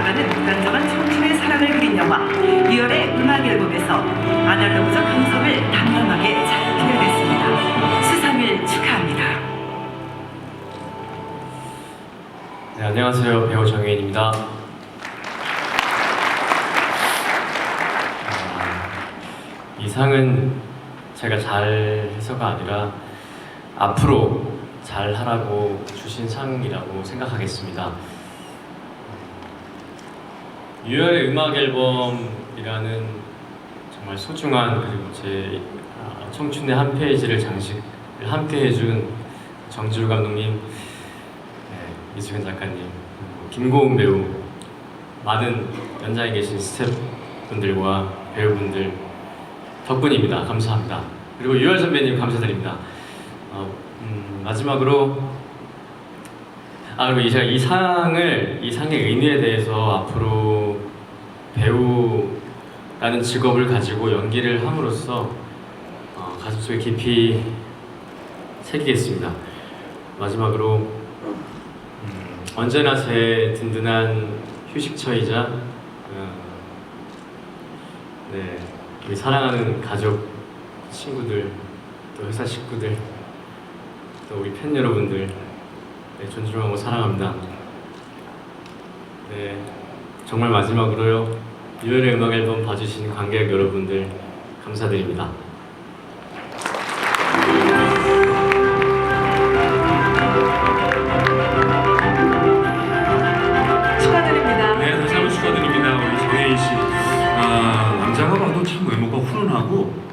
살아가는 불안정한 청춘의 사랑을 그린 영화 2월의 음악 앨범에서 아날로그적 감성을 담담하게 잘 표현했습니다. 수상을 축하합니다. 네, 안녕하세요. 배우 정혜인입니다. 아, 이 상은 제가 잘 해서가 아니라 앞으로 잘 하라고 주신 상이라고 생각하겠습니다. 유열의 음악 앨범이라는 정말 소중한 그리고 제 아, 청춘의 한 페이지를 장식을 함께 해준 정지우 감독님 네, 이수근 작가님, 김고은 배우, 많은 연장에 계신 스태프분들과 배우분들 덕분입니다. 감사합니다. 그리고 유열 선배님 감사드립니다. 어, 음, 마지막으로 아 그리고 이- 제가 이 상을 이 상의 의미에 대해서 앞으로 배우라는 직업을 가지고 연기를 함으로써 어, 가슴속에 깊이 새기겠습니다. 마지막으로 음, 언제나 제 든든한 휴식처이자 어, 네 우리 사랑하는 가족 친구들 또 회사 식구들 또 우리 팬 여러분들 네, 존중하고 사랑합니다. 네 정말 마지막으로요. 유열의 음악 앨범 봐주신 관객 여러분들 감사드립니다. 축하드립니다. 네, 다시 한번 축하드립니다. 우리 정혜인 씨. 아, 남자가 봐도 참 외모가 훈훈하고